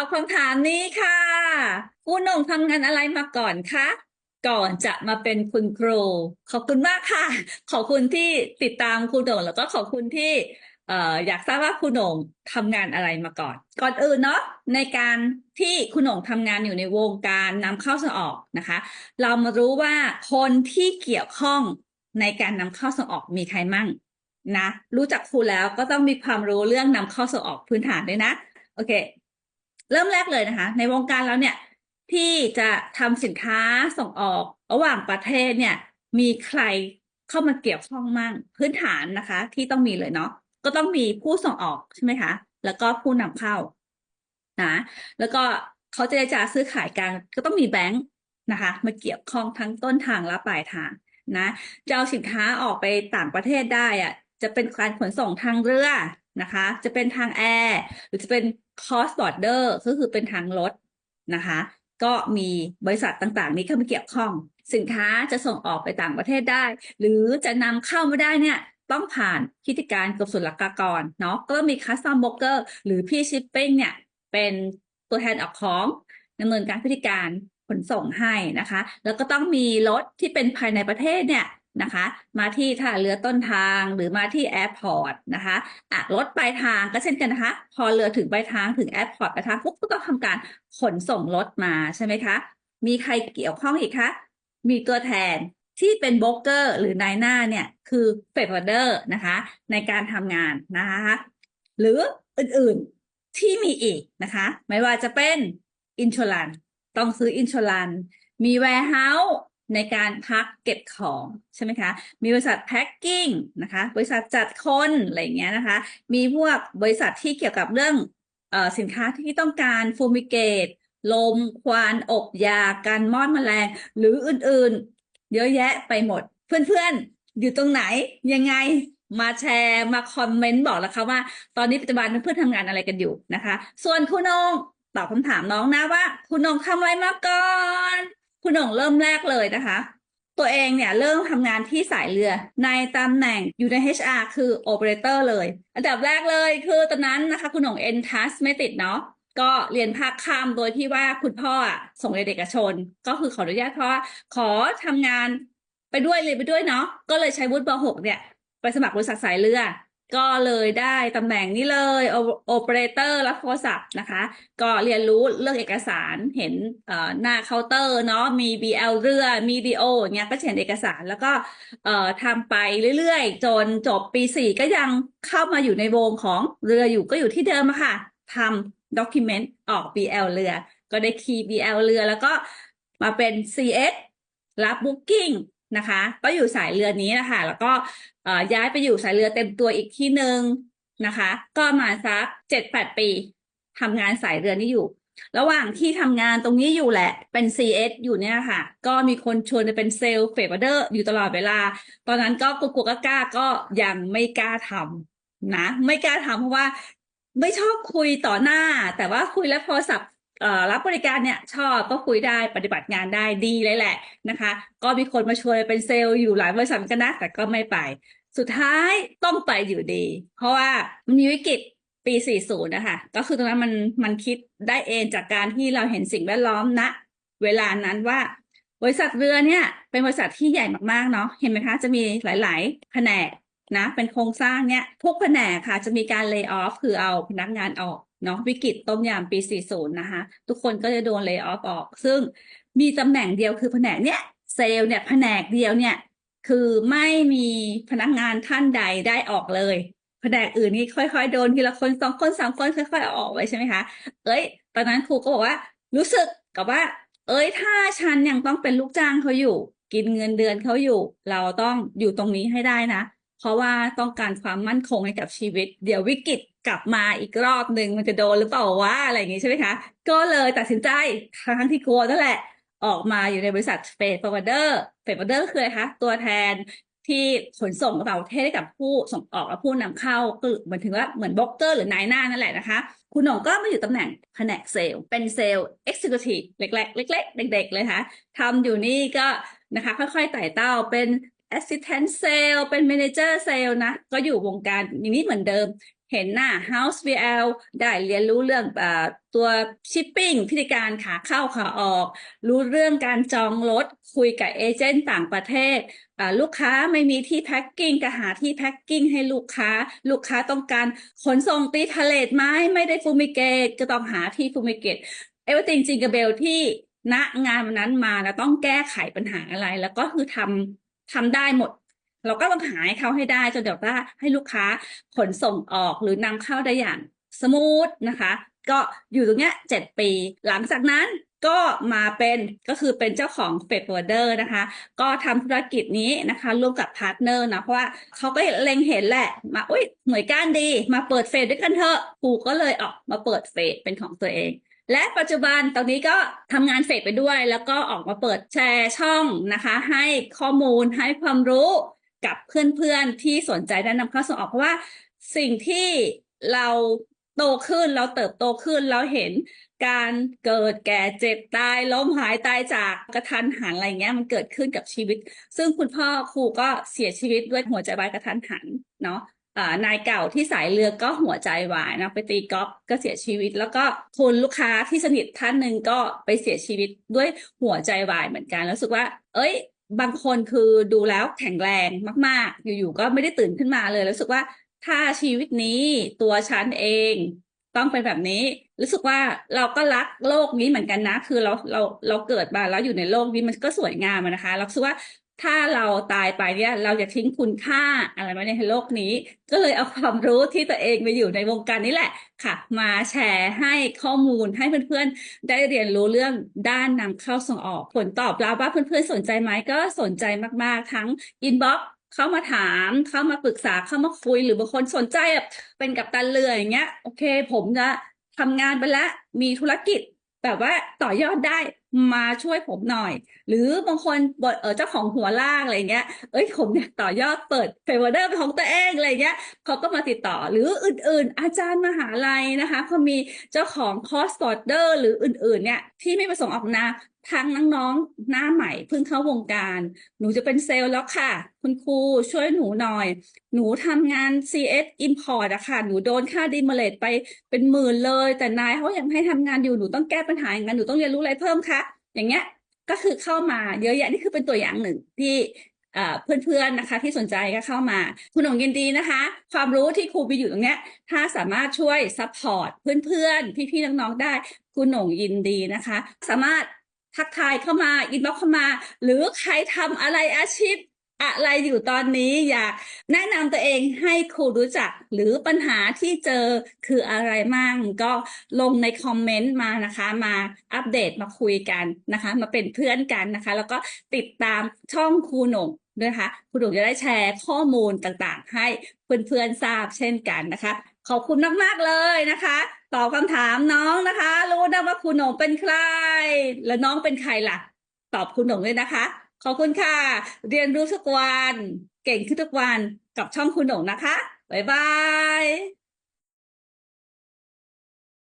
อบคำถามนี้ค่ะคุณหน่งทำงานอะไรมาก่อนคะ ก่อนจะมาเป็นคุณครู ขอบคุณมากค่ะ ขอบคุณที่ติดตามคุณหน่งแล้วก็ขอบคุณที่เอออยากทราบว่าคุณหน่งทำงานอะไรมาก่อน ก่อนอื่นเนาะในการที่คุณหน่งทำงานอยู่ในวงการนำเข้าส่งออกนะคะ เรามารู้ว่าคนที่เกี่ยวข้องในการนำเข้าส่งออกมีใครมั่งนะ รู้จักครูแล้วก็ต้องมีความรู้เรื่องนำเข้าส่งออกพื้นฐานด้วยนะ โอเค เริ่มแรกเลยนะคะ ในวงการแล้วเนี่ยที่จะทำสินค้าส่งออกระหว่างประเทศเนี่ย มีใครเข้ามาเกี่ยวข้องมั่งพื้นฐานนะคะ ที่ต้องมีเลยเนาะก็ต้องมีผู้ส่งออกใช่ไหมคะ แล้วก็ผู้นำเข้านะแล้วก็เขาเจรจาซื้อขายกันก็ต้องมีแบงค์นะคะ มาเกี่ยวข้องทั้งต้นทางและปลายทางนะจะเอาสินค้าออกไปต่างประเทศได้อะ จะเป็นการขนส่งทางเรือนะคะ จะเป็นทางแอร์หรือจะเป็น cross border ก็คือเป็นทางรถนะคะ ก็มีบริษัทต่างๆ นี้เข้ามาเกี่ยวข้อง สินค้าจะส่งออกไปต่างประเทศได้ หรือจะนำเข้ามาได้เนี่ยต้องผ่านพิธีการกรมศุลกากรเนาะก็มี custom broker หรือพี่ shipping เนี่ยเป็นตัวแทนออกของดำเนินการพิธีการขนส่งให้นะคะ แล้วก็ต้องมีรถที่เป็นภายในประเทศเนี่ย นะคะ มาที่ท่าเรือต้นทางหรือมาที่แอร์พอร์ตนะคะอะรถปลายทางก็เช่นกันนะคะ พอเรือถึงปลายทางถึงแอร์พอร์ตปลายทางปุ๊บก็ต้องทำการขนส่งรถมาใช่ไหมคะ มีใครเกี่ยวข้องอีกคะมีตัวแทนที่เป็นโบรกเกอร์หรือนายหน้าเนี่ยคือเฟดเดอร์นะคะ ในการทำงานนะคะ หรืออื่นๆที่มีอีกนะคะ ไม่ว่าจะเป็นอินชลันต้องซื้ออินชลันมีแวร์เฮาส์ ในการพักเก็บของใช่ไหมคะ มีบริษัทแพ็คกิ้งนะคะ บริษัทจัดคนอะไรอย่างเงี้ยนะคะ มีพวกบริษัทที่เกี่ยวกับเรื่องออสินค้าที่ต้องการฟูมิเกต ลม ควัน อบยา การมอดแมลง หรืออื่นๆ เยอะแยะไปหมด เพื่อนๆ อยู่ตรงไหน ยังไง มาแชร์ มาคอมเมนต์บอกแล้วค่ะว่า ตอนนี้ปัจจุบันเพื่อนๆทำงานอะไรกันอยู่นะคะ ส่วนคุณนงตอบคำถามน้องนะว่า คุณนงทำอะไรมาก่อน คุณหน่งเริ่มแรกเลยนะคะ ตัวเองเนี่ยเริ่มทำงานที่สายเรือในตำแหน่งอยู่ใน HR คือ Operator เลย อันดับแรกเลยคือตอนนั้นนะคะคุณหน่ง Entas ไม่ติดเนาะก็เรียนภาคค่ำโดยที่ว่าคุณพ่อส่งเรียนเอกชน ก็คือขออนุญาตเพราะว่าขอทำงานไปด้วยเรียไปด้วยเนาะก็เลยใช้วุฒิป .6 เนี่ยไปสมัครบริษัทสายเรือ ก็เลยได้ตำแหน่งนี้เลยโอเปอเรเตอร์รับโทรศัพท์นะคะ ก็เรียนรู้เรื่องเอกสารเห็นหน้าเคาน์เตอร์เนาะมี BL เรือมี DO อเงี้ยก็เขียนเอกสารแล้วก็ทำไปเรื่อยๆ จนจบปีสี่ก็ยังเข้ามาอยู่ในวงของเรืออยู่ก็อยู่ที่เดิมค่ะทำด็อกิเมนต์ออก BL เรือ ก็ได้คีย์ BL เรือแล้วก็มาเป็น CS รับบุ๊กิ้ง นะคะ ก็อยู่สายเรือนี้นะคะแล้วก็ย้ายไปอยู่สายเรือเต็มตัวอีกที่หนึ่งนะคะ ก็มาสักเจ็ดแปดปีทำงานสายเรือนี้อยู่ ระหว่างที่ทำงานตรงนี้อยู่แหละเป็น CS อยู่เนี่ยค่ะ ก็มีคนชวนไปเป็นเซลล์เฟเวอร์อยู่ตลอดเวลา ตอนนั้นก็กลัวๆกล้าก็ยังไม่กล้าทำนะ ไม่กล้าทำเพราะว่าไม่ชอบคุยต่อหน้า แต่ว่าคุยแล้วโทรศัพท์ รับบริการเนี่ยชอบก็คุยได้ปฏิบัติงานได้ดีเลยแหละนะคะ ก็มีคนมาชวนเป็นเซลล์อยู่หลายบริษัทกันนะแต่ก็ไม่ไป สุดท้ายต้องไปอยู่ดี เพราะว่ามันมีวิกฤตปี 40 นะคะ ก็คือตรงนั้นมันมันคิดได้เองจากการที่เราเห็นสิ่งแวดล้อมณเวลานั้นว่า บริษัทเรือเนี่ย เป็นบริษัทที่ใหญ่มากๆเนาะเห็นไหมคะ จะมีหลาย ๆ แผนกนะ เป็นโครงสร้างเนี่ยทุกแผนกค่ะ จะมีการเลิกออฟคือเอาพนักงานออก เนาะวิกฤตต้มยำปี 40 นะคะ ทุกคนก็จะโดนเลิกออฟออก ซึ่งมีตำแหน่งเดียวคือแผนกเนี่ยเซลล์เนี่ยแผนกเดียวเนี่ย คือไม่มีพนักงานท่านใดได้ออกเลย แผนกอื่นนี่ค่อยๆ โดนทีละคนสองคนสามคนค่อยๆออกไวใช่ไหมคะ เอ้ย ตอนนั้นครูก็บอกว่า รู้สึกกับว่า เอ้ยถ้าฉันยังต้องเป็นลูกจ้างเขาอยู่ กินเงินเดือนเขาอยู่ เราต้องอยู่ตรงนี้ให้ได้นะ เพราะว่าต้องการความมั่นคงให้กับชีวิต เดี๋ยววิกฤต กลับมาอีกรอบหนึ่งมันจะโดนหรือเปล่าวะอะไรอย่างงี้ใช่ไหมคะ ก็เลยตัดสินใจทั้งที่กลัวนั่นแหละ ออกมาอยู่ในบริษัทเฟดฟอร์เดอร์เฟดฟอร์เดอร์คืออะไรคะตัวแทนที่ขนส่งกระเป๋าเทศให้กับผู้ส่งออกและผู้นำเข้าคือหมายถึงว่าเหมือนบล็อกเกอร์หรือนายหน้านั่นแหละนะคะ คุณหนงก็มาอยู่ตำแหน่งแผนกเซลล์เป็นเซลล์เอ็กซิคิวทีฟเล็กๆเล็กๆ เด็ก ๆ เลยค่ะทำอยู่นี่ก็นะคะค่อยๆไต่เต้าเป็น assistant sale เป็น manager sale นะ ก็อยู่วงการมินิเหมือนเดิม เห็นหน้า House VL ได้เรียนรู้เรื่องอตัว shipping พิธีการขาเข้าขาออก รู้เรื่องการจองรถคุยกับเอเจนต์ต่างประเทศ ลูกค้าไม่มีที่แพ็คกิ้งก็หาที่แพ็คกิ้งให้ลูกค้า ลูกค้าต้องการขนส่งตีทะเลดไหมไม่ได้ฟูมิเกตก็ต้องหาที่ฟูมิเกตเอเวอร์ติงจิงกับเบลที่ณงานวันนั้นมาแล้วต้องแก้ไขปัญหาอะไร แล้วก็คือทำทำได้หมด เราก็ต้องหาให้เขาให้ได้จนเดี๋ยวว่าให้ลูกค้าขนส่งออกหรือนำเข้าได้อย่างสมูทนะคะ ก็อยู่ตรงเนี้ยเจ็ดปี หลังจากนั้นก็มาเป็นก็คือเป็นเจ้าของเฟด w ว r เดอร์นะคะ ก็ทำธุรกิจนี้นะคะ ร่วมกับพาร์ทเนอร์นะ เพราะว่าเขาก็เล็งเห็นแหละ มาอุ้ยหน่วยก้านดี มาเปิดเฟดด้วยกันเถอะปูก็เลยออกมาเปิดเฟดเป็นของตัวเอง และปัจจุบันตอนนี้ก็ทำงานเฟดไปด้วย แล้วก็ออกมาเปิดแชร์ช่องนะคะ ให้ข้อมูลให้ความรู้ กับเพื่อนๆที่สนใจด้านนำเข้าส่งออกเพราะว่าสิ่งที่เราโตขึ้นเราเติบโตขึ้นเราเห็นการเกิดแก่เจ็บตายล้มหายตายจากกระทันหันอะไรเงี้ยมันเกิดขึ้นกับชีวิต ซึ่งคุณพ่อครูก็เสียชีวิตด้วยหัวใจวายกระทันหันเนาะนายเก่าที่สายเรือก็หัวใจวายนะไปตีกอล์ฟก็เสียชีวิต แล้วก็คุณลูกค้าที่สนิทท่านหนึ่งก็ไปเสียชีวิตด้วยหัวใจวายเหมือนกันแล้วรู้สึกว่า เอ้ย บางคนคือดูแล้วแข็งแรงมาก ๆ อยู่ๆก็ไม่ได้ตื่นขึ้นมาเลยรู้สึกว่าถ้าชีวิตนี้ตัวฉันเองต้องเป็นแบบนี้ รู้สึกว่าเราก็รักโลกนี้เหมือนกันนะ คือเราเราเราเกิดมาแล้วอยู่ในโลกนี้มันก็สวยงามนะคะเราคิดว่า ถ้าเราตายไปเนี่ย เราจะทิ้งคุณค่าอะไรไว้ในโลกนี้ ก็เลยเอาความรู้ที่ตัวเองไปอยู่ในวงการนี้แหละค่ะ มาแชร์ให้ข้อมูลให้เพื่อนๆ ได้เรียนรู้เรื่องด้านนำเข้าส่งออก ผลตอบรับว่าเพื่อนๆ สนใจไหมก็สนใจมากๆ ทั้งอินบ็อกเข้ามาถาม เข้ามาปรึกษาเข้ามาคุยหรือบางคนสนใจแบบเป็นกัปตันเรืออย่างเงี้ย โอเค ผมจะทำงานไปแล้วมีธุรกิจแบบว่าต่อยอดได้ มาช่วยผมหน่อย หรือบางคนบเออเจ้าของหัวลากอะไรเงี้ย เอ้ยผมอยากต่อยอดเปิดเฟเวอร์เดอร์ของตัวเองอะไรเงี้ยเขาก็มาติดต่อหรืออื่นๆ อาจารย์มหาลัยนะคะเขามีเจ้าของคอร์สบอร์เดอร์หรืออื่นๆเนี่ยที่ไม่ประสงค์ออกนามทั้งน้องๆหน้าใหม่เพิ่งเข้าวงการ หนูจะเป็นเซลล์แล้วค่ะ คุณครูช่วยหนูหน่อย หนูทำงาน CS Import อะค่ะ หนูโดนค่าดีเมเลตไปเป็นหมื่นเลย แต่นายเขายังให้ทำงานอยู่หนูต้องแก้ปัญหาอย่างนั้นหนูต้องเรียนรู้อะไรเพิ่มคะอย่างเงี้ยก็คือเข้ามาเยอะแยะนี่คือเป็นตัวอย่างหนึ่งที่เพื่อนๆนะคะที่สนใจก็เข้ามา คุณหนงยินดีนะคะ ความรู้ที่ครูมีอยู่ตรงเนี้ย ถ้าสามารถช่วยซัพพอร์ตเพื่อนๆ พี่ๆ น้องๆ ได้ คุณหนงยินดีนะคะ สามารถ ทักทายเข้ามาอินบ็อกเข้ามา หรือใครทำอะไรอาชีพอะไรอยู่ตอนนี้อยากแนะนำตัวเองให้ครูรู้จักหรือปัญหาที่เจอคืออะไรมั่งก็ลงในคอมเมนต์มานะคะ มาอัปเดตมาคุยกันนะคะ มาเป็นเพื่อนกันนะคะ แล้วก็ติดตามช่องครูหนงด้วยนะคะครูหนงจะได้แชร์ข้อมูลต่างๆ ให้เพื่อนๆทราบเช่นกันนะคะ ขอบคุณมากๆเลยนะคะ ตอบคำถามน้องนะคะ รู้นะว่าคุณหนงเป็นใคร และน้องเป็นใครล่ะ ตอบคุณหนงเลยนะคะ ขอบคุณค่ะ เรียนรู้ทุกวัน เก่งขึ้นทุกวันกับช่องคุณหนงนะคะ บ๊ายบาย